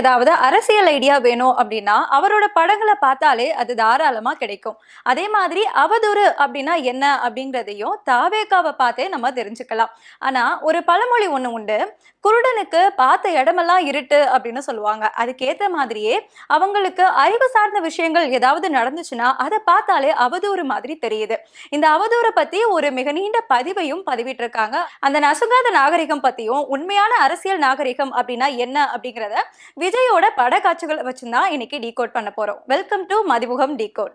ஏதாவது அரசியல் ஐடியா வேணும் அப்படின்னா அவரோட படங்களை பார்த்தாலே அது தாராளமா கிடைக்கும். அதே மாதிரி அவதூறு அப்படின்னா என்ன அப்படிங்கிறதையும் தாவேக்காவை பார்த்தே நம்ம தெரிஞ்சுக்கலாம். ஆனா ஒரு பழமொழி ஒண்ணு உண்டு. குருடனுக்கு பார்த்த இடமெல்லாம் இருட்டு அப்படின்னு சொல்லுவாங்க. அதுக்கேத்த மாதிரியே அவங்களுக்கு அறிவு சார்ந்த விஷயங்கள் ஏதாவது நடந்துச்சுன்னா அதை பார்த்தாலே அவதூறு மாதிரி தெரியுது. இந்த அவதூறை பத்தி ஒரு மிக நீண்ட பதிவையும் பதிவிட்டு இருக்காங்க அந்த நசுங்காத நாகரிகம் பத்தியும் உண்மையான அரசியல் நாகரிகம் அப்படின்னா என்ன அப்படிங்கிறத விஜயோட பட காட்சிகளை வச்சுதான் இன்னைக்கு டீகோட் பண்ண போறோம் welcome to Mathimugam decode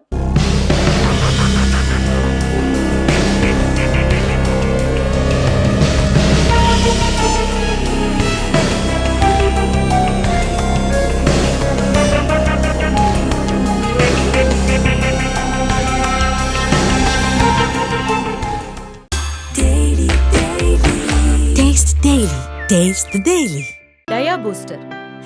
Daily. Taste the Daily. Dia booster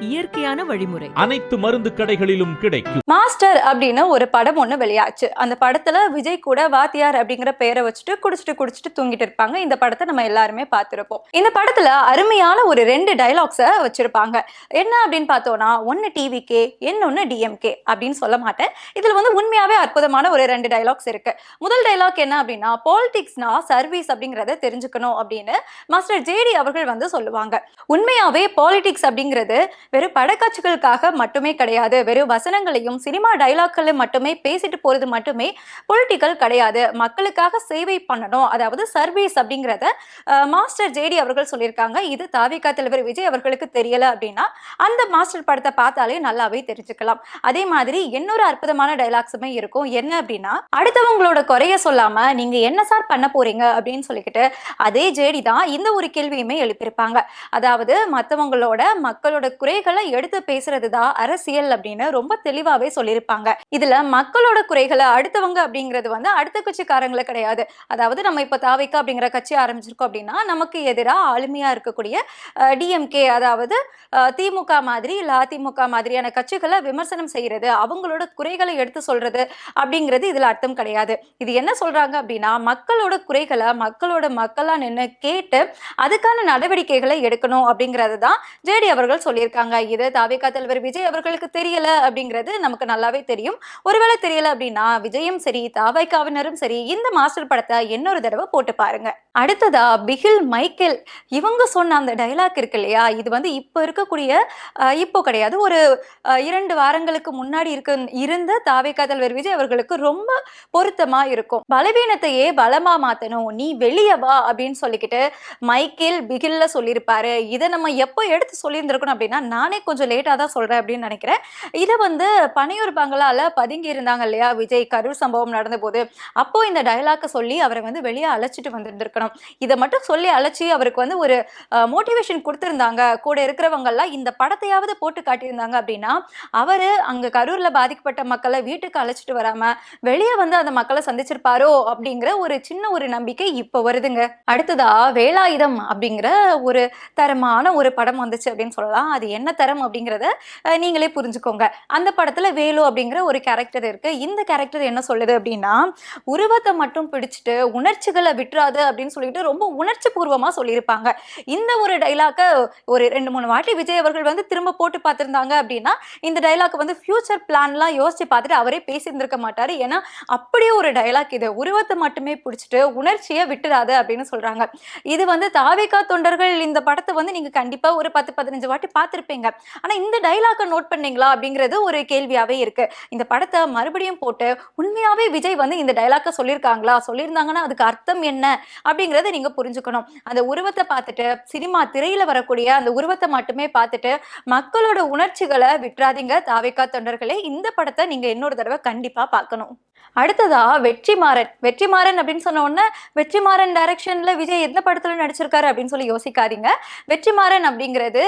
இயற்கையான வழிமுறை. அனைத்து மருந்து கடைகளிலும் கிடைக்கும். மாஸ்டர் அப்படின்னு ஒரு படம் ஒன்று வெளியாச்சு. அந்த படத்துல விஜய் கூட வாத்தியார் அப்படிங்கிற பெயரை வச்சுட்டு குடிச்சிட்டு குடிச்சிட்டு தூங்கிட்டு இருப்பாங்க. இந்த படத்தை நம்ம எல்லாருமே பார்த்திருப்போம். இந்த படத்துல அருமையான ஒரு ரெண்டு டைலாக்ஸை வச்சிருப்பாங்க. என்ன அப்படின்னு பார்த்தோம்னா ஒன்னு டிவிகே இன்னொன்னு டிஎம்கே அப்படின்னு சொல்ல மாட்டேன். இதுல வந்து உண்மையாவே அற்புதமான ஒரு ரெண்டு டைலாக்ஸ் இருக்கு. முதல் டைலாக் என்ன அப்படின்னா பாலிடிக்ஸ்னா சர்வீஸ் அப்படிங்கறத தெரிஞ்சுக்கணும் அப்படின்னு மாஸ்டர் ஜேடி அவர்கள் வந்து சொல்லுவாங்க. உண்மையாவே பாலிடிக்ஸ் அப்படிங்கிறது வெறும் படக்காட்சிகளுக்காக மட்டுமே கிடையாது. வெறும் வசனங்களையும் சினிமா டைலாக்களை மட்டுமே பேசிட்டு போறது மட்டுமே பொலிட்டிக்கல் கிடையாது. மக்களுக்காக சேவை பண்ணணும். அதாவது சர்வீஸ் அப்படிங்கிறத மாஸ்டர் ஜேடி அவர்கள் சொல்லியிருக்காங்க. இது தாவிகா தலைவர் விஜய் அவர்களுக்கு தெரியல அப்படின்னா அந்த மாஸ்டர் படத்தை பார்த்தாலே நல்லாவே தெரிஞ்சுக்கலாம். அதே மாதிரி இன்னொரு அற்புதமான டைலாக்ஸுமே இருக்கும். என்ன அப்படின்னா அடுத்தவங்களோட குறைய சொல்லாம நீங்க என்ன சார் பண்ண போறீங்க அப்படின்னு சொல்லிக்கிட்டு அதே ஜேடி தான் இந்த ஒரு கேள்வியுமே எழுப்பியிருப்பாங்க. அதாவது மற்றவங்களோட மக்களோட குறைகளை எடுத்து பேசுறது தான் அரசியல் அப்படின்னு ரொம்ப தெளிவாவே சொல்லியிருப்பாங்க. இதுல மக்களோட குறைகளை அடுத்தவங்க அப்படிங்கிறது வந்து அடுத்த கட்சிக்காரங்களை கிடையாது. அதாவது நம்ம இப்போ தாவைக்கா அப்படிங்கிற கட்சி ஆரம்பிச்சிருக்கோம் அப்படின்னா நமக்கு எதிராக ஆளுமையா இருக்கக்கூடிய டிஎம்கே அதாவது திமுக மாதிரி இல்ல அதிமுக மாதிரியான கட்சிகளை விமர்சனம் செய்யறது அவங்களோட குறைகளை எடுத்து சொல்றது அப்படிங்கிறது இதுல அர்த்தம் கிடையாது. இது என்ன சொல்றாங்க அப்படின்னா மக்களோட குறைகளை மக்களோட மக்களா நின்று கேட்டு அதுக்கான நடவடிக்கைகளை எடுக்கணும் அப்படிங்கிறது தான் ஜேடி அவர்கள் சொல்லியிருக்காங்க. இது தாவேகா தலைவர் விஜய் அவர்களுக்கு தெரியல அப்படிங்கிறது நமக்கு நல்லாவே தெரியும். ஒருவேளை தெரியல அப்படின்னா விஜயும் சரி தாவைக்காவினரும் சரி இந்த மாஸ்டர் படத்தை இன்னொரு தடவை போட்டு பாருங்க. அடுத்ததா பிகில் மைக்கேல். இவங்க சொன்ன அந்த டைலாக் இருக்கு இல்லையா? இது வந்து இப்போ இருக்கக்கூடிய இப்போ கிடையாது. ஒரு இரண்டு வாரங்களுக்கு முன்னாடி இருக்க இருந்த தாவேகா தலைவர் விஜய் அவர்களுக்கு ரொம்ப பொருத்தமா இருக்கும். பலவீனத்தையே பலமா மாத்தணும். நீ வெளியே வா அப்படின்னு சொல்லிக்கிட்டு மைக்கேல் பிகில்ல சொல்லியிருப்பாரு. இதை நம்ம எப்போ எடுத்து சொல்லியிருந்திருக்கணும் அப்படின்னா நானே கொஞ்சம் லேட்டாக தான் சொல்றேன் அப்படின்னு நினைக்கிறேன். இதை வந்து பனையூர் பங்களால பதுங்கி இருந்தாங்க இல்லையா விஜய்? கரூர் சம்பவம் நடந்த போது அப்போ இந்த டயலாக்கை சொல்லி அவரை வந்து வெளியே அழைச்சிட்டு வந்திருந்திருக்கணும். இதை மட்டும் சொல்லி அழைச்சி அவருக்கு வந்து ஒரு மோட்டிவேஷன் கொடுத்துருந்தாங்க. கூட இருக்கிறவங்க எல்லாம் இந்த படத்தையாவது போட்டு காட்டியிருந்தாங்க அப்படின்னா அவர் அங்க கரூரில் பாதிக்கப்பட்ட மக்களை வீட்டுக்கு அழைச்சிட்டு வராம வெளியே வந்து அந்த மக்களை சந்திச்சிருப்பாரோ அப்படிங்கிற ஒரு சின்ன ஒரு நம்பிக்கை இப்போ வருதுங்க. அடுத்ததா வேலாயுதம் அப்படிங்கிற ஒரு தரமான ஒரு படம் வந்துச்சு அப்படின்னு சொல்லலாம். அது என்ன தரம் அப்படிங்கிறத நீங்களே புரிஞ்சுக்கோங்க. அந்த படத்துல வேலு அப்படிங்கிற ஒரு கேரக்டர் இருக்கு. இந்த கேரக்டர் என்ன சொல்லுது அப்படின்னா உருவத்தை மட்டும் பிடிச்சிட்டு உணர்ச்சிகளை விட்டுறாது அப்படின்னு சொல்லிட்டு ரொம்ப உணர்ச்சி பூர்வமா சொல்லியிருப்பாங்க. இந்த ஒரு டைலாக்க ஒரு ரெண்டு மூணு வாட்டி விஜய் அவர்கள் வந்து திரும்ப போட்டு பார்த்திருந்தாங்க அப்படின்னா இந்த டைலாக் வந்து ஃபியூச்சர் பிளான்லாம் யோசிச்சு பார்த்துட்டு அவரே பேசியிருந்திருக்க மாட்டார். ஏன்னா அப்படியே ஒரு டைலாக் இது. உருவத்தை மட்டுமே பிடிச்சிட்டு உணர்ச்சியை விட்டுடாது அப்படின்னு சொல்றாங்க. இது வந்து தாவேகா தொண்டர்கள் இந்த படத்தை வந்து நீங்க கண்டிப்பா ஒரு பத்து பதினஞ்சு வாட்டி பார்த்திருப்பீங்க. ஆனா இந்த டைலாக்கை நோட் பண்ணீங்களா அப்படிங்கிறது ஒரு கேள்வியாவே இருக்கு. இந்த படத்தை மறுபடியும் போட்டு உண்மையாவே விஜய் வந்து இந்த டைலாக்கை சொல்லியிருக்காங்களா? சொல்லியிருந்தாங்கன்னா அதுக்கு அர்த்தம் என்ன? அப்படிங்கறத நீங்க புரிஞ்சுக்கணும். அந்த உருவத்தை பார்த்துட்டு சினிமா திரையில வரக்கூடிய அந்த உருவத்தை மட்டுமே பார்த்துட்டு மக்களோட உணர்ச்சிகளை விட்டுறாதீங்க தாவேக்கா தொண்டர்களே. இந்த படத்தை நீங்க இன்னொரு தடவை கண்டிப்பா பார்க்கணும். அடுத்ததா வெற்றிமாறன். வெற்றிமாறன் அப்படின்னு சொன்ன உடனே வெற்றிமாறன் டைரக்ஷன்ல விஜய் எந்த படத்துல நடிச்சிருக்காரு அப்படின்னு சொல்லி யோசிக்காதீங்க. வெற்றிமாறன் அப்படிங்கிறது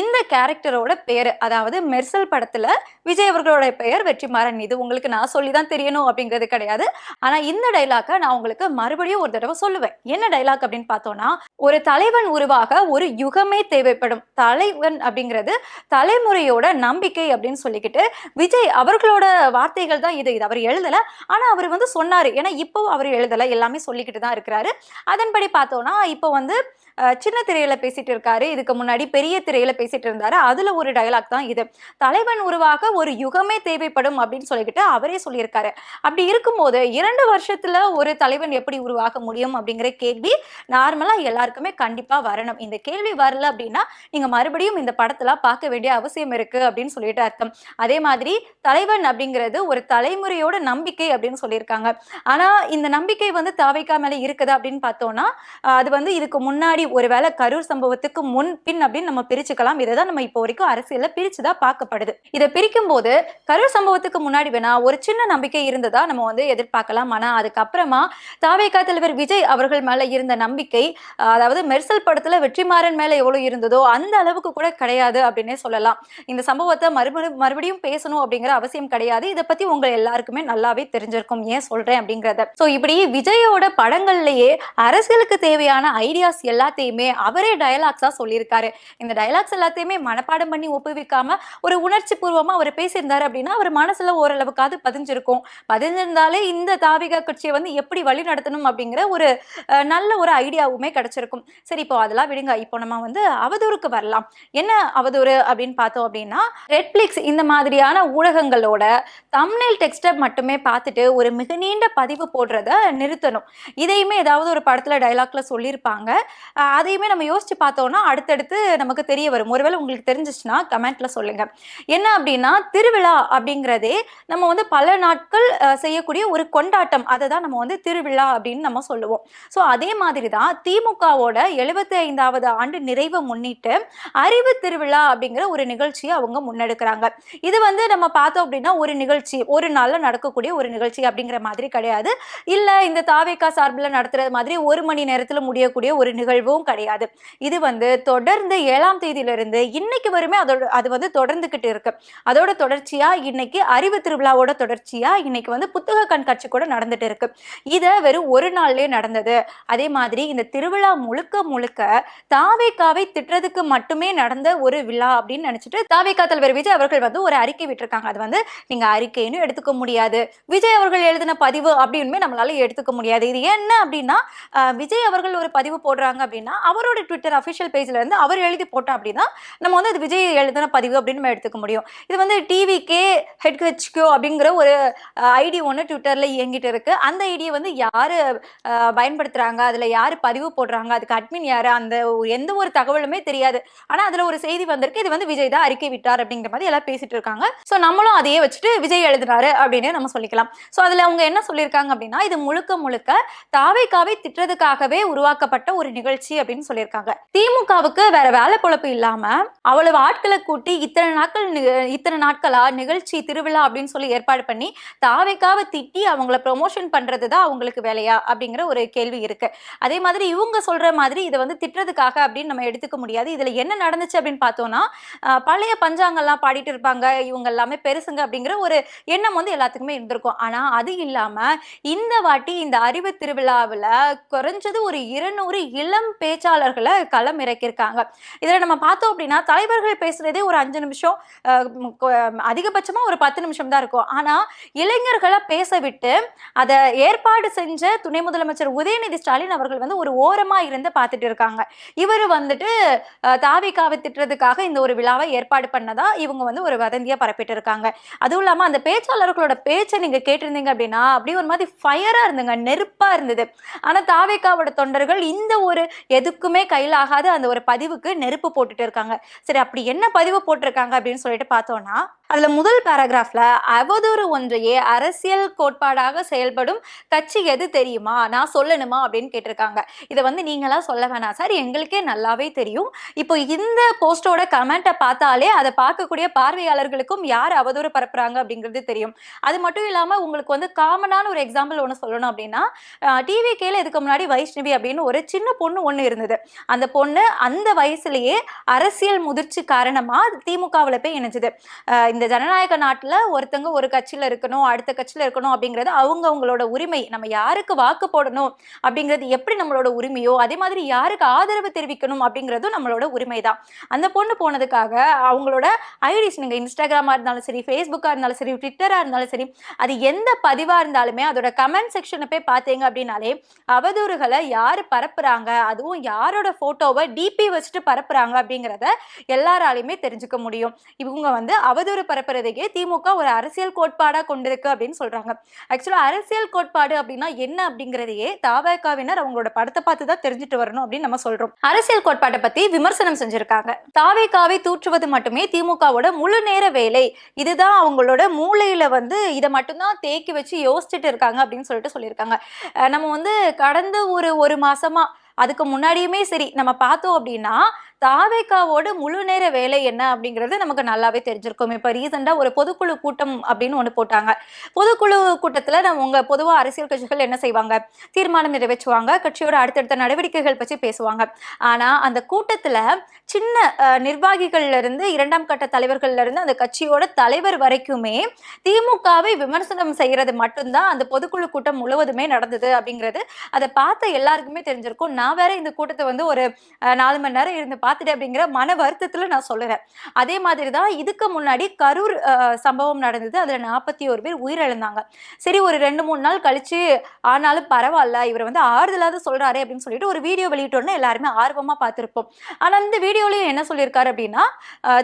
இந்த கேரக்டரோட பேர். அதாவது மெர்சல் படத்துல விஜய் அவர்களோட பெயர் வெற்றிமாறன். இது உங்களுக்கு நான் சொல்லி தான் தெரியணும் அப்படிங்கிறது கிடையாது. ஆனா இந்த டைலாக்கை நான் உங்களுக்கு மறுபடியும் ஒரு தடவை சொல்லுவேன். என்ன டைலாக் அப்படின்னு பார்த்தோம்னா ஒரு தலைவன் உருவாக ஒரு யுகமே தேவைப்படும். தலைவன் அப்படிங்கிறது தலைமுறையோட நம்பிக்கை அப்படின்னு சொல்லிக்கிட்டு விஜய் அவர்களோட வார்த்தைகள் தான் இது. இது அவர் எழுதல. ஆனா அவர் வந்து சொன்னாரு. ஏன்னா இப்போ அவர் எழுதல. எல்லாமே சொல்லிக்கிட்டு தான் இருக்கிறாரு. அதன்படி பார்த்தோம்னா இப்போ வந்து சின்ன திரையில பேசிட்டு இருக்காரு. இதுக்கு முன்னாடி பெரிய திரையில பேசிட்டு இருந்தாரு. அதுல ஒரு டயலாக் தான் இது. தலைவன் உருவாக ஒரு யுகமே தேவைப்படும் அப்படின்னு சொல்லிக்கிட்டு அவரே சொல்லியிருக்காரு. அப்படி இருக்கும்போது இரண்டு வருஷத்துல ஒரு தலைவன் எப்படி உருவாக முடியும் அப்படிங்கிற கேள்வி நார்மலாக எல்லாருக்குமே கண்டிப்பாக வரணும். இந்த கேள்வி வரல அப்படின்னா நீங்கள் மறுபடியும் இந்த படத்துல பார்க்க வேண்டிய அவசியம் இருக்குது அப்படின்னு சொல்லிட்டு அர்த்தம். அதே மாதிரி தலைவன் அப்படிங்கிறது ஒரு தலைமுறையோட நம்பிக்கை அப்படின்னு சொல்லியிருக்காங்க. ஆனால் இந்த நம்பிக்கை வந்து தாவைக்கா மேலே இருக்குதா அப்படின்னு பார்த்தோம்னா அது வந்து இதுக்கு முன்னாடி ஒருவேளை கரூர் சம்பவத்துக்கு முன் பின் அப்படின்னு நம்ம பிரிச்சுக்கலாம். இதை தான் நம்ம இப்போ வரைக்கும் அரசியலில் பிரித்து தான் பார்க்கப்படுது. இதை பிரிக்கும் போது கரூர் சம்பவத்துக்கு முன்னாடி வேணா ஒரு சின்ன நம்பிக்கை இருந்ததா நம்ம வந்து எதிர்பார்க்கலாம். ஆனால் அதுக்கப்புறமா தாவேகா தலைவர் விஜய் அவர்கள் மேல இருந்த நம்பிக்கை அதாவது மெர்சல் படத்துல வெற்றிமாறன் மேல எவ்வளவு இருந்ததோ அந்த அளவுக்கு கூட கிடையாது அப்படின்னே சொல்லலாம். இந்த சம்பவத்தை மறுபடியும் மறுபடியும் பேசணும் அப்படிங்கிற அவசியம் கிடையாது. இதை பத்தி உங்க எல்லாருக்குமே நல்லாவே தெரிஞ்சிருக்கும். ஏன் சொல்றேன் அப்படிங்கறத. சோ இப்படி விஜயோட படங்கள்லயே அரசியலுக்கு தேவையான ஐடியாஸ் எல்லாத்தையுமே அவரே டயலாக்ஸா சொல்லியிருக்காரு. இந்த டயலாக்ஸ் எல்லாத்தையுமே மனப்பாடம் பண்ணி ஒப்புவிக்காம ஒரு உணர்ச்சி பூர்வமா அவர் பேசியிருந்தாரு அப்படின்னா அவர் மனசுல ஓரளவுக்காவது பதிஞ்சிருக்கும். பதிஞ்சிருந்தாலே இந்த தாவிக கட்சியை வந்து எப்படி வழி நடத்தணும் அப்படிங்கிற ஒரு நல்ல ஒரு ஐடியாவுமே கிடைச்சிருக்கும். சரி இப்போ அதெல்லாம் விடுங்க. இப்போ நம்ம வந்து அவதூறுக்கு வரலாம். என்ன அவதூறு அப்படின்னு பார்த்தோம் அப்படின்னா நெட்ஃப்ளிக்ஸ் இந்த மாதிரியான ஊடகங்களோட தம்னேல் டெக்ஸ்டை மட்டுமே பார்த்துட்டு ஒரு மிக நீண்ட பதிவு போடுறத நிறுத்தணும். இதையுமே ஏதாவது ஒரு படத்தில் டைலாக்ல சொல்லியிருப்பாங்க. அதையுமே நம்ம யோசிச்சு பார்த்தோம்னா அடுத்தடுத்து நமக்கு தெரிய வரும். ஒருவேளை உங்களுக்கு தெரிஞ்சிச்சுன்னா கமெண்ட்ல சொல்லுங்க. என்ன அப்படின்னா திருவிழா அப்படிங்கிறதே நம்ம வந்து பல நாட்கள் செய்யக்கூடிய ஒரு கொண்டாட்டம். அதை தான் நம்ம வந்து திருவிழா அப்படின்னு நம்ம சொல்லுவோம். ஸோ அதே மாதிரி தான் திமுகவோட எழுபத்தி ஐந்தாவது ஆண்டு நிறைவை முன்னிட்டு அறிவு திருவிழா அப்படிங்கிற ஒரு நிகழ்ச்சியை அவங்க முன்னெடுக்கிறாங்க. இது வந்து நம்ம பார்த்தோம் அப்படின்னா ஒரு நிகழ்ச்சி ஒரு நாளில் நடக்கக்கூடிய ஒரு நிகழ்ச்சி அப்படிங்கிற மாதிரி கிடையாது. இல்லை இந்த தாவேக்கா சார்பில் நடத்துறது மாதிரி ஒரு மணி நேரத்தில் முடியக்கூடிய ஒரு நிகழ்வும் கிடையாது. இது வந்து தொடர்ந்து ஏழாம் தேதியிலிருந்து இன்னைக்கு வரையுமே அதோட அது வந்து தொடர்ந்துக்கிட்டு இருக்கு. அதோட தொடர்ச்சியா இன்னைக்கு அறிவு திருவிழாவோட தொடர்ச்சியா இன்னைக்கு வந்து புத்தக கண்காட்சி கூட நடந்துட்டு இருக்கு. இதை வெறும் ஒரு நாள்லேயே நடந்தது. அதே மாதிரி இந்த திருவிழா முழுக்க முழுக்க தாவேக்காவை திட்டுறதுக்கு மட்டுமே நடந்த ஒரு விழா அப்படின்னு நினைச்சிட்டு தாவேக்கா தலைவர் விஜய் அவர்கள் வந்து ஒரு அறிக்கை விட்டுருக்காங்க. அது வந்து நீங்க அறிக்கைன்னு எடுத்துக்க முடியாது. விஜய் அவர்கள் எழுதின பதிவு அப்படின்னு நம்மளால எடுத்துக்க முடியாது. இது என்ன அப்படின்னா விஜய் அவர்கள் ஒரு பதிவு போடுறாங்க அப்படின்னா அவரோட ட்விட்டர் அஃபிஷியல் பேஜ்ல இருந்து அவர் எழுதி போட்டோம் அப்படின்னா நம்ம வந்து அது விஜய் எழுதின பதிவு அப்படின்னு நம்ம எடுத்துக்க முடியும். இது வந்து டிவிகே ஹெட் ஹெச்கியூ அப்படிங்கிற ஒரு ஐடி ஒன்று ட்விட்டர்ல இயங்கிட்டு இருக்கு. அந்த ஐடியை வந்து யாரு அஹ், போடுறாங்க அதுல யாரு பதிவு போடுறாங்க அதுக்கு அட்மின் யாரு அந்த எந்த ஒரு தகவலுமே தெரியாது. ஆனா அதுல ஒரு செய்தி வந்திருக்கு இது வந்து விஜய் தான் அறிக்கை விட்டார் அப்படிங்கிற மாதிரி எல்லாம் பேசிட்டு இருக்காங்க. ஸோ நம்மளும் அதையே வச்சுட்டு விஜய் எழுதினாரு அப்படின்னு நம்ம சொல்லிக்கலாம். ஸோ அதுல அவங்க என்ன சொல்லியிருக்காங்க அப்படின்னா இது முழுக்க முழுக்க தாவைக்காவை திட்டுறதுக்காகவே உருவாக்கப்பட்ட ஒரு நிகழ்ச்சி அப்படின்னு சொல்லியிருக்காங்க. திமுகவுக்கு வேற வேலை பொழப்பு இல்லாம அவ்வளவு ஆட்களை கூட்டி இத்தனை நாட்கள் இத்தனை நாட்களா நிகழ்ச்சி திருவிழா அப்படின்னு சொல்லி ஏற்பாடு பண்ணி தாவைக்காவை திட்டி அவங்கள ப்ரொமோஷன் பண்றது தான் அவங்களுக்கு வேலையா அப்படிங்கிற ஒரு கேள்வி இருக்கு. அதே மாதிரி இவங்க சொல்ற மாதிரி இதை வந்து திட்டுறதுக்காக அப்படின்னு நம்ம எடுத்துக்க முடியாது. இதுல என்ன நடந்துச்சு அப்படின்னு பார்த்தோம்னா பழைய பஞ்சாங்கெல்லாம் பாடிட்டு இருப்பாங்க. இவங்க எல்லாமே பெருசுங்க அப்படிங்கிற ஒரு எண்ணம் வந்து எல்லாத்துக்குமே இருந்திருக்கும். ஆனா அது இல்லாம இந்த வாட்டி இந்த அறிவு திருவிழாவில் குறைஞ்சது ஒரு இருநூறு இளம் பேச்சாளர்களை களம் இறக்கியிருக்காங்க. இதில் நம்ம பார்த்தோம் அப்படின்னா தலைவர்கள் பேசுறதே ஒரு அஞ்சு நிமிஷம் அதிகபட்சமா ஒரு பத்து நிமிஷம் தான் இருக்கும். ஆனா இளைஞர்களை பேச விட்டு அதை ஏற்பாடு செஞ்ச துணை முதலமைச்சர் உதயநிதி ஸ்டாலின் அவர்கள் வந்து ஒரு ஓரமாக இருந்து பார்த்துட்டு இருக்காங்க. இவர் வந்துட்டு அஹ், தாவிகாவை திட்டுறதுக்காக இந்த ஒரு விழாவை ஏற்பாடு பண்ணதா இவங்க வந்து ஒரு வதந்தியாக பரப்பிட்டு இருக்காங்க. அதுவும் இல்லாமல் அந்த பேச்சாளர்களோட பேச்சை நீங்கள் கேட்டிருந்தீங்க அப்படின்னா அப்படியே ஒரு மாதிரி ஃபயராக இருந்துங்க நெருப்பாக இருந்தது. ஆனால் தாவிக்காவோட தொண்டர்கள் இந்த ஒரு எதுக்குமே கையில் ஆகாத அந்த ஒரு பதிவுக்கு நெருப்பு போட்டுட்டு இருக்காங்க. சரி அப்படி என்ன பதிவு போட்டிருக்காங்க அப்படின்னு சொல்லிட்டு பார்த்தோம்னா அதில் முதல் பேராகிராஃபில் அவதூறு ஒன்றையே அரசியல் கோட்பாடாக செயல்படும் கட்சி எது தெரியுமா? நான் சொல்லணுமா? அப்படின்னு கேட்டிருக்காங்க. இதை வந்து நீங்களாம் சொல்ல வேணாம் சார். எங்களுக்கே நல்லாவே தெரியும். இப்போ இந்த போஸ்டோட கமெண்ட்டை பார்த்தாலே அதை பார்க்கக்கூடிய பார்வையாளர்களுக்கும் யார் அவதூறு பரப்புறாங்க அப்படிங்கிறது தெரியும். அது மட்டும் இல்லாமல் உங்களுக்கு வந்து காமனான ஒரு எக்ஸாம்பிள் ஒன்று சொல்லணும் அப்படின்னா டிவி கேல இதுக்கு முன்னாடி வைஷ்ணவி அப்படின்னு ஒரு சின்ன பொண்ணு ஒன்று இருந்தது. அந்த பொண்ணு அந்த வயசுலேயே அரசியல் முதிர்ச்சி காரணமாக திமுகவில் போய் இணைஞ்சது. இந்த ஜனநாயக நாட்டில் ஒருத்தங்க ஒரு கட்சியில் இருக்கணும் அடுத்த கட்சியில் இருக்கணும் அப்படிங்கிறது அவங்க அவங்களோட உரிமை. நம்ம யாருக்கு வாக்கு போடணும் அப்படிங்கிறது எப்படி நம்மளோட உரிமையோ அதே மாதிரி யாருக்கு ஆதரவு தெரிவிக்கணும் அப்படிங்கிறதும் நம்மளோட உரிமை தான் அந்த பொண்ணு போனதுக்காக அவங்களோட ஐடிஸ் நீங்கள் இன்ஸ்டாகிராமாக இருந்தாலும் சரி ஃபேஸ்புக்காக இருந்தாலும் சரி ட்விட்டராக இருந்தாலும் சரி அது எந்த பதிவாக இருந்தாலுமே அதோட கமெண்ட் செக்ஷனை போய் பார்த்தீங்க அப்படின்னாலே அவதூறுகளை யார் பரப்புகிறாங்க அதுவும் யாரோட ஃபோட்டோவை டிபி வச்சுட்டு பரப்புகிறாங்க அப்படிங்கிறத எல்லாராலையுமே தெரிஞ்சுக்க முடியும். இவங்க வந்து அவதூறு பரப்புறதையே திமுக ஒரு அரசியல் கோட்பாடாக கொண்டிருக்கு அப்படின்னு சொல்கிறாங்க ஆக்சுவலாக அரசியல் கோட்பாடு அப்படின்னா என்ன அப்படிங்கிறதையே தாவேகாவினர் அவங்களோட படத்தை பார்த்து தான் தெரிஞ்சுட்டு வரணும் அப்படின்னு நம்ம சொல்கிறோம் அரசியல் கோட்பாட்டை பற்றி விமர்சனம் செஞ்சுருக்காங்க. தாவேகாவை தூற்றுவது மட்டுமே திமுகவோட முழு நேர வேலை. இதுதான் அவங்களோட மூளையில் வந்து இதை மட்டும்தான் தேக்கி வச்சு யோசிச்சுட்டு இருக்காங்க அப்படின்னு சொல்லிட்டு சொல்லியிருக்காங்க. நம்ம வந்து கடந்த ஒரு ஒரு மாசமா அதுக்கு முன்னாடியுமே சரி நம்ம பார்த்தோம் அப்படின்னா தாவேக்காவோட முழு நேர வேலை என்ன அப்படிங்கிறது நமக்கு நல்லாவே தெரிஞ்சிருக்கும். இப்போ ரீசெண்டாக ஒரு பொதுக்குழு கூட்டம் அப்படின்னு ஒன்று போட்டாங்க. பொதுக்குழு கூட்டத்தில் நம்ம உங்கள் பொதுவாக அரசியல் கட்சிகள் என்ன செய்வாங்க? தீர்மானம் நிறைவேற்றுவாங்க. கட்சியோட அடுத்தடுத்த நடவடிக்கைகள் பற்றி பேசுவாங்க. ஆனால் அந்த கூட்டத்தில் சின்ன நிர்வாகிகள்லேருந்து நிர்வாகிகள்ல இருந்து இரண்டாம் கட்ட தலைவர்கள்ல இருந்து அந்த கட்சியோட தலைவர் வரைக்குமே திமுகவை விமர்சனம் செய்யறது மட்டும்தான் அந்த பொதுக்குழு கூட்டம் முழுவதுமே நடந்தது அப்படிங்கிறது அதை பார்த்த எல்லாருக்குமே தெரிஞ்சிருக்கும். நான் வேற இந்த கூட்டத்தை வந்து ஒரு நாலு மணி நேரம் இருந்து பார்த்துட்டேன் அப்படிங்கிற மன வருத்தத்துல நான் சொல்லுறேன். அதே மாதிரி தான் இதுக்கு முன்னாடி கரூர் சம்பவம் நடந்தது. அதுல நாற்பத்தி ஒரு பேர் உயிரிழந்தாங்க. சரி ஒரு ரெண்டு மூணு நாள் கழிச்சு ஆனாலும் பரவாயில்ல இவர் வந்து ஆறுதலாக சொல்கிறாரு அப்படின்னு சொல்லிட்டு ஒரு வீடியோ வெளியிட்டோன்னு எல்லாருமே ஆர்வமா பார்த்துருப்போம். ஆனா இந்த வீடியோலயும் என்ன சொல்லியிருக்காரு அப்படின்னா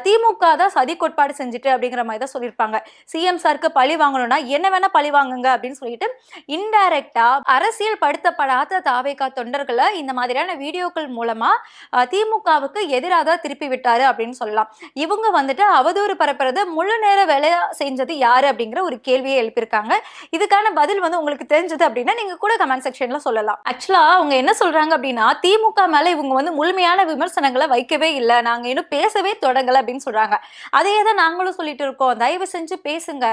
திமுக தான் சதி கோட்பாடு செஞ்சுட்டு அப்படிங்கிற மாதிரி தான் சொல்லியிருப்பாங்க. சிஎம் சாருக்கு பழி வாங்கணும்னா என்ன வேணா பழி வாங்குங்க அப்படின்னு சொல்லிட்டு இன்டைரக்டாக அரசியல் படுத்தப்படாத தாவேகா தொண்டர்களை இந்த மாதிரியான வீடியோக்கள் மூலமா திமுகவுக்கு திமுகவுக்கு எதிராக தான் திருப்பி விட்டாரு அப்படின்னு சொல்லலாம். இவங்க வந்துட்டு அவதூறு பரப்புறது முழு நேர வேலையா செஞ்சது யாரு அப்படிங்கிற ஒரு கேள்வியை எழுப்பியிருக்காங்க. இதுக்கான பதில் வந்து உங்களுக்கு தெரிஞ்சது அப்படின்னா நீங்க கூட கமெண்ட் செக்ஷன்ல சொல்லலாம். ஆக்சுவலா அவங்க என்ன சொல்றாங்க அப்படின்னா திமுக மேல இவங்க வந்து முழுமையான விமர்சனங்களை வைக்கவே இல்லை. நாங்க இன்னும் பேசவே தொடங்கல அப்படின்னு சொல்றாங்க. அதே தான் நாங்களும் சொல்லிட்டு இருக்கோம். தயவு செஞ்சு பேசுங்க.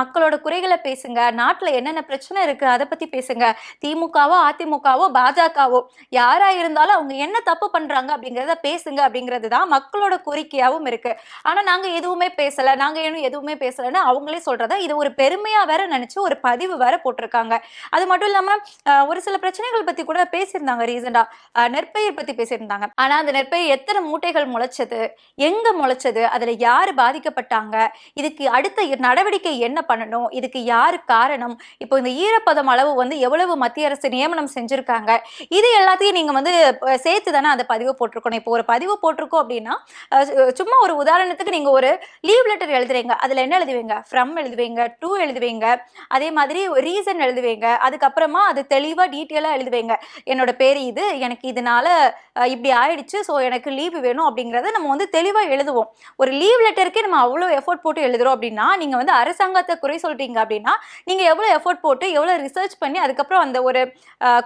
மக்களோட குறைகளை பேசுங்க. நாட்டுல என்னென்ன பிரச்சனை இருக்கு அதை பத்தி பேசுங்க. திமுகவோ அதிமுகவோ பாஜகவோ யாரா இருந்தாலும் அவங்க என்ன தப்பு பண்றாங்க அப்படிங்கறத பேசுங்க அப்படிங்கிறது தான் மக்களோட கோரிக்கையாகவும் இருக்கு. ஆனா நாங்க எதுவுமே பேசல. நாங்க இன்னும் எதுவுமே பேசலன்னு அவங்களே சொல்றத இது ஒரு பெருமையா வேற நினைச்சு ஒரு பதிவு வேற போட்டிருக்காங்க. அது மட்டும் இல்லாம ஒரு சில பிரச்சனைகள் பத்தி கூட பேசியிருந்தாங்க ரீசெண்டா நெற்பயிர் பத்தி பேசியிருந்தாங்க. ஆனா அந்த நெற்பயிர் எத்தனை மூட்டைகள் முளைச்சது? எங்க முளைச்சது? அதுல யாரு பாதிக்கப்பட்டாங்க? இதுக்கு அடுத்த நடவடிக்கை என்ன பண்ணணும்? இதுக்கு யாரு காரணம்? இப்போ இந்த ஈரப்பதம் அளவு வந்து எவ்வளவு மத்திய அரசு நியமனம் செஞ்சிருக்காங்க? இது எல்லாத்தையும் நீங்க வந்து சேர்த்து தானே அந்த பதிவு போட்டிருக்கணும்? இப்போ ஒரு பதிவு பதிவு போட்டிருக்கோம் அப்படின்னா சும்மா ஒரு உதாரணத்துக்கு நீங்கள் ஒரு லீவ் லெட்டர் எழுதுறீங்க. அதில் என்ன எழுதுவீங்க? ஃப்ரம் எழுதுவீங்க டூ எழுதுவீங்க அதே மாதிரி ரீசன் எழுதுவீங்க அதுக்கப்புறமா அது தெளிவாக டீட்டெயிலாக எழுதுவீங்க. என்னோட பேர் இது எனக்கு இதனால இப்படி ஆயிடுச்சு ஸோ எனக்கு லீவு வேணும் அப்படிங்கறத நம்ம வந்து தெளிவாக எழுதுவோம். ஒரு லீவ் லெட்டருக்கே நம்ம அவ்வளோ எஃபோர்ட் போட்டு எழுதுறோம் அப்படின்னா நீங்கள் வந்து அரசாங்கத்தை குறை சொல்கிறீங்க அப்படின்னா நீங்கள் எவ்வளோ எஃபோர்ட் போட்டு எவ்வளோ ரிசர்ச் பண்ணி அதுக்கப்புறம் அந்த ஒரு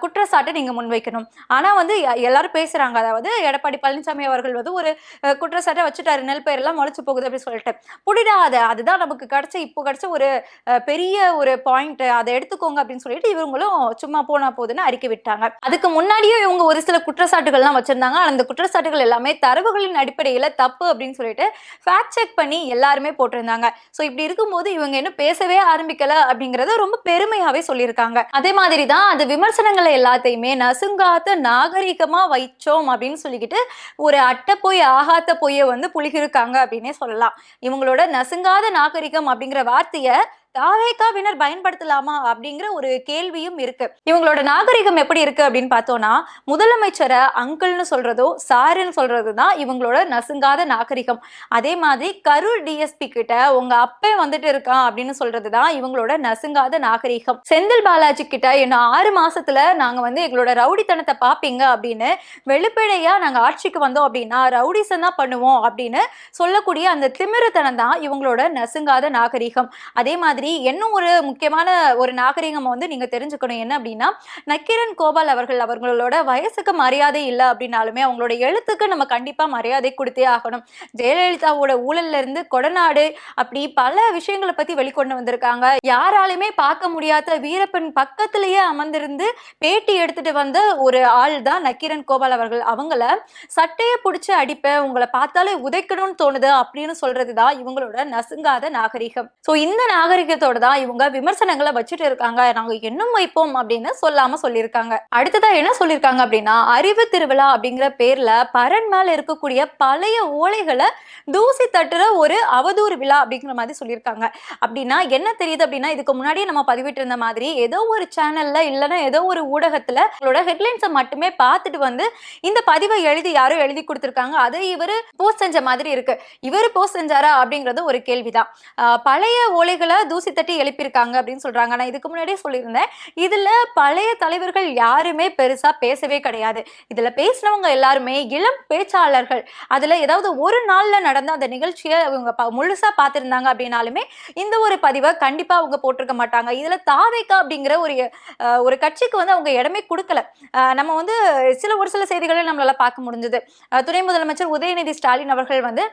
குற்றச்சாட்டை நீங்கள் முன்வைக்கணும். ஆனால் வந்து எல்லாரும் பேசுகிறாங்க அதாவது எடப்பாடி பழனிசாமி அவர்கள் வந்து ஒரு குற்றச்சாட்டை வச்சுட்டாரு. நெல் பயிரெல்லாம் முளைச்சு போகுது அப்படின்னு சொல்லிட்டு. புடிடாத அதுதான் நமக்கு கிடைச்ச இப்போ கிடைச்ச ஒரு பெரிய ஒரு பாயிண்ட் அதை எடுத்துக்கோங்க அப்படின்னு சொல்லிட்டு இவங்களும் சும்மா போனா போதுன்னு அறிக்கை விட்டாங்க. அதுக்கு முன்னாடியே இவங்க ஒரு சில குற்றச்சாட்டுகள்லாம் வச்சிருந்தாங்க. அந்த குற்றச்சாட்டுகள் எல்லாமே தரவுகளின் அடிப்படையில தப்பு அப்படின்னு சொல்லிட்டு ஃபேக்ட் செக் பண்ணி எல்லாருமே போட்டிருந்தாங்க. ஸோ இப்படி இருக்கும்போது இவங்க இன்னும் பேசவே ஆரம்பிக்கல அப்படிங்கறத ரொம்ப பெருமையாவே சொல்லியிருக்காங்க. அதே மாதிரி தான் அந்த விமர்சனங்களை எல்லாத்தையுமே நசுங்காத்த நாகரிகமா வைச்சோம் அப்படின்னு சொல்லிக்கிட்டு ஒரு அட்டை போய் ஆகாத்த பொய்யை வந்து புலிகிருக்காங்க அப்படின்னே சொல்லலாம். இவங்களோட நசுங்காத நாகரிகம் அப்படிங்கிற வார்த்தையை தாவேக்காவினர் பயன்படுத்தலாமா அப்படிங்கிற ஒரு கேள்வியும் இருக்கு. இவங்களோட நாகரிகம் எப்படி இருக்கு அப்படின்னு பார்த்தோம்னா முதலமைச்சரை அங்கிள்னு சொல்றதோ சாருன்னு சொல்றது தான் இவங்களோட நசுங்காத நாகரிகம். அதே மாதிரி கரூர் டிஎஸ்பி கிட்ட உங்க அப்பே வந்துட்டு இருக்கான் அப்படின்னு சொல்றது தான் இவங்களோட நசுங்காத நாகரிகம். செந்தில் பாலாஜி கிட்ட இன்னும் ஆறு மாசத்துல நாங்க வந்து எங்களோட ரவுடித்தனத்தை பாப்பீங்க அப்படின்னு வெளிப்படையா நாங்க ஆட்சிக்கு வந்தோம் அப்படின்னா ரவுடிசம் தான் பண்ணுவோம் அப்படின்னு சொல்லக்கூடிய அந்த திமிருத்தனம் தான் இவங்களோட நசுங்காத நாகரிகம். அதே மாதிரி மாதிரி இன்னும் ஒரு முக்கியமான ஒரு நாகரிகம் வந்து நீங்க தெரிஞ்சுக்கணும்? என்ன அப்படின்னா நக்கீரன் கோபால் அவர்கள் அவர்களோட வயசுக்கு மரியாதை இல்லை அப்படின்னாலுமே அவங்களோட எழுத்துக்கு நம்ம கண்டிப்பா மரியாதை கொடுத்தே ஆகணும். ஜெயலலிதாவோட ஊழல்ல இருந்து கொடநாடு அப்படி பல விஷயங்களை பத்தி வெளிக்கொண்டு வந்திருக்காங்க. யாராலுமே பார்க்க முடியாத வீரப்பன் பக்கத்திலேயே அமர்ந்திருந்து பேட்டி எடுத்துட்டு வந்த ஒரு ஆள் தான் நக்கீரன் கோபால் அவர்கள். அவங்கள சட்டையை பிடிச்சி அடிப்பேன் உங்களை பார்த்தாலே உதைக்கணும்னு தோணுது அப்படின்னு சொல்றதுதான் இவங்களோட நசுங்காத நாகரிகம். சோ இந்த நாகரிகத்தோட தான் இவங்க விமர்சனங்களை வச்சுட்டு இருக்காங்க. நாங்க இன்னும் வைப்போம் அப்படின்னு சொல்லாம சொல்லியிருக்காங்க. அடுத்ததா என்ன சொல்லியிருக்காங்க அப்படின்னா அறிவு திருவிழா அப்படிங்கிற பேர்ல பரன் மேல இருக்கக்கூடிய பழைய ஓலைகளை தூசி தட்டுற ஒரு அவதூறு விழா அப்படிங்கிற மாதிரி சொல்லியிருக்காங்க. அப்படின்னா என்ன தெரியுது அப்படின்னா இதுக்கு முன்னாடியே நம்ம பதிவிட்டு இருந்த மாதிரி ஏதோ ஒரு சேனல்ல இல்லைன்னா ஏதோ ஒரு ஊடகத்துல உங்களோட ஹெட்லைன்ஸை மட்டுமே பார்த்துட்டு வந்து இந்த பதிவை எழுதி யாரோ எழுதி கொடுத்துருக்காங்க. அதை இவர் போஸ்ட் செஞ்ச மாதிரி இருக்கு. இவர் போஸ்ட் செஞ்சாரா அப்படிங்கிறது ஒரு கேள்விதான். பழைய ஓலைகளை தூசி தட்டி எழுப்பியிருக்காங்க அப்படின்னு சொல்றாங்க. நான் இதுக்கு முன்னாடியே சொல்லியிருந்தேன். இதுல பழைய தலைவர்கள் யாருமே பெருசா பேசவே கிடையாது. இதுல பேசினவங்க எல்லாருமே இளம் பேச்சாளர்கள். அதுல ஏதாவது ஒரு நாள்ல நடந்த அந்த நிகழ்ச்சியை இவங்க முழுசா பார்த்திருந்தாங்க அப்படின்னாலுமே இந்த ஒரு பதிவை கண்டிப்பா அவங்க போட்டிருக்க மாட்டாங்க. இதுல தாவேக்கா அப்படிங்கிற ஒரு ஒரு கட்சிக்கு வந்து அவங்க இடமே கொடுக்கல. நம்ம வந்து சில ஒரு சில செய்திகளை நம்மளால பார்க்க முடிஞ்சது. துணை முதலமைச்சர் உதயநிதி ஸ்டாலின் அவர்கள் வந்து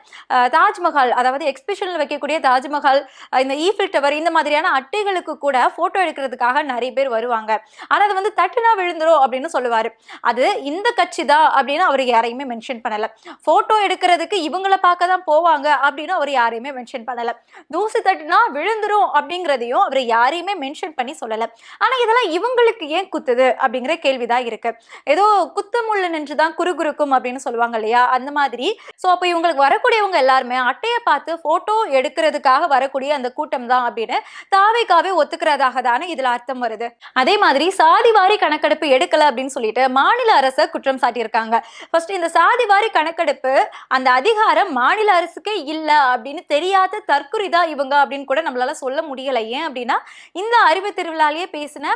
தாஜ்மஹால் அதாவது எக்ஸ்பிஷனில் வைக்கக்கூடிய தாஜ்மஹால் இந்த ஈஃபில் டவர் இந்த மாதிரியான அட்டைகளுக்கு கூட போட்டோ எடுக்கிறதுக்காக நிறைய பேர் வருவாங்க. ஆனா அது வந்து தட்டுனா விழுந்துரும் அப்படின்னு சொல்லுவாரு. அது இந்த கட்சி தான் அப்படின்னு அவர் யாரையுமே மென்ஷன் பண்ணல. போட்டோ எடுக்கிறதுக்கு இவங்கள பார்க்க தான் போவாங்க அப்படின்னு அவர் யாரையுமே மென்ஷன் பண்ணல. தூசி தட்டுனா விழுந்துரும் அப்படிங்கிறதையும் அவர் யாரையுமே மென்ஷன் பண்ணி சொல்லல. ஆனா இதெல்லாம் இவங்களுக்கு ஏன் குத்துது அப்படிங்கிற கேள்விதான் இருக்கு. ஏதோ குத்தமுள்ள நின்று தான் குறுகுறுக்கும் அப்படின்னு சொல்லுவாங்க இல்லையா? அந்த மாதிரி. சோ அப்போ இவங்களுக்கு வரக்கூடியவங்க எல்லாருமே அட்டையை பார்த்து போட்டோ எடுக்கிறதுக்காக வரக்கூடிய அந்த கூட்டம் தான் அப்படின்னு அப்படின்னு தாவைக்காவே ஒத்துக்கிறதாக தானே இதுல அர்த்தம் வருது. அதே மாதிரி சாதிவாரி கணக்கெடுப்பு எடுக்கல அப்படின்னு சொல்லிட்டு மாநில அரசை குற்றம் சாட்டியிருக்காங்க. ஃபர்ஸ்ட் இந்த சாதிவாரி கணக்கெடுப்பு அந்த அதிகாரம் மாநில அரசுக்கே இல்ல அப்படின்னு தெரியாத தற்குறி தான் இவங்க அப்படின்னு கூட நம்மளால சொல்ல முடியல. ஏன் அப்படின்னா இந்த அறிவு திருவிழாலேயே பேசின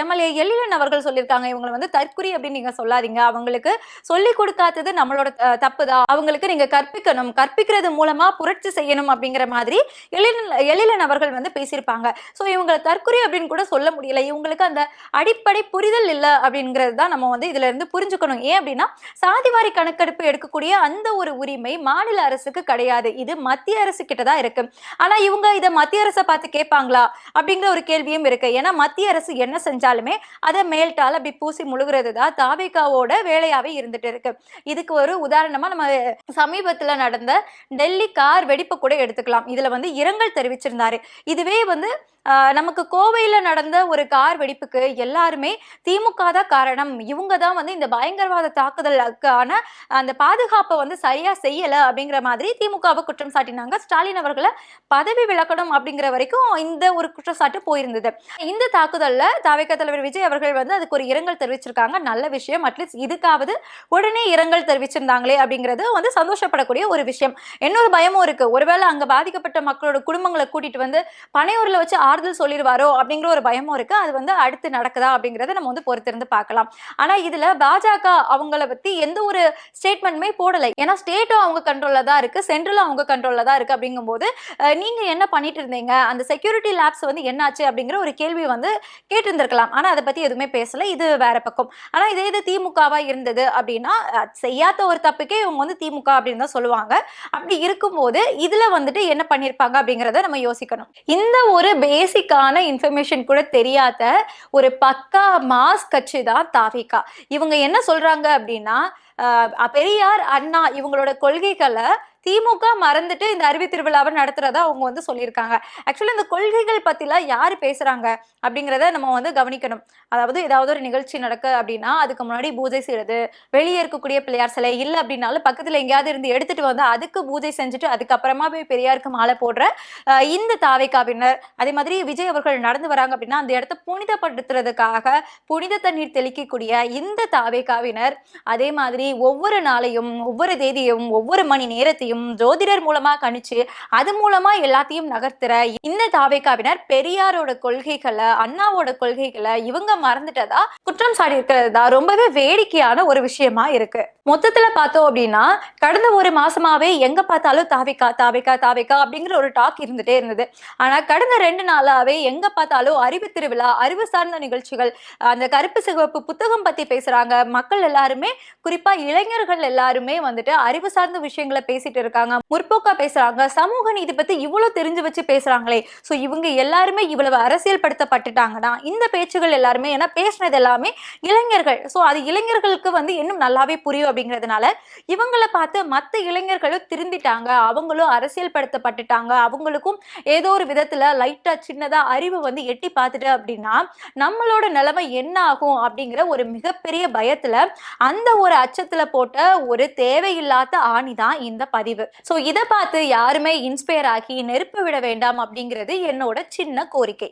எம்எல்ஏ எழிலன் அவர்கள் சொல்லியிருக்காங்க. இவங்களை வந்து தற்குறி அப்படின்னு நீங்க சொல்லாதீங்க. அவங்களுக்கு சொல்லி கொடுக்காதது நம்மளோட அஹ், தப்பு தான். அவங்களுக்கு நீங்க கற்பிக்கணும். கற்பிக்கிறது மூலமா புரட்சி செய்யணும் அப்படிங்கிற மாதிரி எழிலன் எழிலன் அவர்கள் வந்து பேசியிருப்பாங்க. ஸோ இவங்களை தற்கொலை அப்படின்னு கூட சொல்ல முடியல. இவங்களுக்கு அந்த அடிப்படை புரிதல் இல்லை அப்படிங்கிறது தான் நம்ம வந்து இதுல இருந்து புரிஞ்சுக்கணும். ஏன் அப்படின்னா சாதிவாரி கணக்கெடுப்பு எடுக்கக்கூடிய அந்த ஒரு உரிமை மாநில அரசுக்கு கிடையாது. இது மத்திய அரசு கிட்ட தான் இருக்கு. ஆனா இவங்க இதை மத்திய அரசை பார்த்து கேட்பாங்களா? அப்படிங்கிற ஒரு கேள்வியும் இருக்கு. ஏன்னா மத்திய அரசு என்ன செஞ்சாலுமே அதை மேல்டால் அப்படி பூசி முழுகிறது தான் தாவேகாவோட வேலையாவே இருந்துட்டு இருக்கு. இதுக்கு ஒரு உதாரணமா நம்ம சமீபத்தில் நடந்த டெல்லி கார் வெடிப்பு கூட எடுத்துக்கலாம். இதுல வந்து இரங்கல் தெரிவிச்சிருந்தாரு. இதுவே வந்து நமக்கு கோவையில் நடந்த ஒரு கார் வெடிப்புக்கு எல்லாருமே திமுக தான் காரணம். இவங்க தான் வந்து இந்த பயங்கரவாத தாக்குதலுக்கான அந்த பாதுகாப்பை வந்து சரியா செய்யல அப்படிங்கிற மாதிரி திமுகவை குற்றம் சாட்டினாங்க. ஸ்டாலின் அவர்களை பதவி விலக்கணும் அப்படிங்கிற வரைக்கும் இந்த ஒரு குற்றச்சாட்டு போயிருந்தது. இந்த தாக்குதல்ல தாவேக தலைவர் விஜய் அவர்கள் வந்து அதுக்கு ஒரு இரங்கல் தெரிவிச்சிருக்காங்க. நல்ல விஷயம். அட்லீஸ்ட் இதுக்காவது உடனே இரங்கல் தெரிவிச்சிருந்தாங்களே அப்படிங்கிறது வந்து சந்தோஷப்படக்கூடிய ஒரு விஷயம். இன்னொரு பயமும் இருக்கு. ஒருவேளை அங்க பாதிக்கப்பட்ட மக்களோட குடும்பங்களை கூட்டிட்டு வந்து பனையூர்ல வச்சு ஆறுதல் சொல்லிடுவாரோ அப்படிங்கிற ஒரு பயமும் இருக்கு. அது வந்து அடுத்து நடக்குதா அப்படிங்கறத நம்ம வந்து பொறுத்திருந்து பார்க்கலாம். ஆனா இதுல பாஜக அவங்கள பத்தி எந்த ஒரு ஸ்டேட்மெண்ட்டுமே போடலை. ஏன்னா ஸ்டேட்டும் அவங்க கண்ட்ரோல்ல தான் இருக்கு. சென்ட்ரலும் அவங்க கண்ட்ரோல்ல தான் இருக்கு அப்படிங்கும்போது அஹ், நீங்க என்ன பண்ணிட்டு இருந்தீங்க? அந்த செக்யூரிட்டி லேப்ஸ் வந்து என்னாச்சு அப்படிங்கிற ஒரு கேள்வி வந்து கேட்டிருந்திருக்கலாம். ஆனா அதை பத்தி எதுவுமே பேசல. இது வேற பக்கம். ஆனா இதே இது திமுகவா இருந்தது அப்படின்னா செய்யாத ஒரு தப்புக்கே இவங்க வந்து திமுக அப்படின்னு தான் சொல்லுவாங்க. அப்படி இருக்கும்போது இதுல வந்துட்டு என்ன பண்ணிருப்பாங்க அப்படிங்கறத நம்ம யோசிக்கணும். இந்த ஒரு பேஸ் பேசிக்கான இன்ஃபர்மேஷன் கூட தெரியாத ஒரு பக்கா மாஸ் கட்சி தான் தாவிகா. இவங்க என்ன சொல்றாங்க அப்படின்னா பெரியார் அண்ணா இவங்களோட கொள்கைகளை திமுக மறந்துட்டு இந்த அறிவி திருவிழாவை நடத்துறதா அவங்க வந்து சொல்லியிருக்காங்க. ஆக்சுவலி இந்த கொள்கைகள் பத்திலாம் யார் பேசுறாங்க அப்படிங்கிறத நம்ம வந்து கவனிக்கணும். அதாவது ஏதாவது ஒரு நிகழ்ச்சி நடக்க அப்படின்னா அதுக்கு முன்னாடி பூஜை செய்யறது வெளியே இருக்கக்கூடிய பிள்ளையார் சிலை இல்லை அப்படின்னாலும் பக்கத்துல எங்கேயாவது இருந்து எடுத்துட்டு வந்து அதுக்கு பூஜை செஞ்சுட்டு அதுக்கப்புறமா போய் பெரியாருக்கு மாலை போடுற இந்த தாவைக்காவினர். அதே மாதிரி விஜய் அவர்கள் நடந்து வராங்க அப்படின்னா அந்த இடத்த புனிதப்படுத்துறதுக்காக புனித தண்ணீர் தெளிக்கக்கூடிய இந்த தாவைக்காவினர் அதே மாதிரி ஒவ்வொரு நாளையும் ஒவ்வொரு தேதியும் ஒவ்வொரு மணி நேரத்தையும் எல்லாத்தையும் ஜோதிடர் மூலமா கணிச்சு அது மூலமா எல்லாத்தையும் நகர்த்துற இந்த தாவேக்காவினர் பெரியாரோட கொள்கைகளை அண்ணாவோட கொள்கைகளை இவங்க மறந்துட்டதா குற்றம் சாடி இருக்கிறது தான் ரொம்பவே வேடிக்கையான ஒரு விஷயமா இருக்கு. மொத்தத்துல பார்த்தோம் அப்படின்னா கடந்த ஒரு மாசமாவே எங்க பார்த்தாலும் தாவிக்கா தாவிக்கா தாவிக்கா அப்படிங்கிற ஒரு டாக் இருந்துட்டே இருந்தது. ஆனா கடந்த ரெண்டு நாளாவே எங்க பார்த்தாலும் அறிவு திருவிழா அறிவு சார்ந்த நிகழ்ச்சிகள் அந்த கருப்பு சிவப்பு புத்தகம் பத்தி பேசுறாங்க மக்கள் எல்லாருமே குறிப்பா இளைஞர்கள் எல்லாருமே வந்துட்டு அறிவு சார்ந்த விஷயங்களை பேசிட்டு இருக்காங்க. முற்போக்கா பேசுறாங்க. சமூக நீதி பத்தி இவ்வளவு தெரிஞ்சு வச்சு பேசுறாங்களே. சோ இவங்க எல்லாருமே இவ்வளவு அரசியல் படுத்தப்பட்டுட்டாங்கன்னா இந்த பேச்சுகள் எல்லாருமே ஏன்னா பேசுனது எல்லாமே இளைஞர்கள். சோ அது இளைஞர்களுக்கு வந்து இன்னும் நல்லாவே புரியும் அப்படிங்கிறதுனால இவங்களை பார்த்து மத்த இளைஞர்களும் திருந்திட்டாங்க. அவங்களும் அரசியல் படுத்தப்பட்டுட்டாங்க அவங்களுக்கும் ஏதோ ஒரு விதத்துல லைட்டா சின்னதா அறிவு வந்து எட்டி பார்த்துட்டு அப்படின்னா நம்மளோட நிலைமை என்ன ஆகும் அப்படிங்கிற ஒரு மிகப்பெரிய பயத்துல அந்த ஒரு அச்சத்துல போட்ட ஒரு தேவையில்லாத ஆணி தான் இந்த பதிவு. ஸோ இதை பார்த்து யாருமே இன்ஸ்பயர் ஆகி நெருப்பு விட வேண்டாம் அப்படிங்கிறது என்னோட சின்ன கோரிக்கை.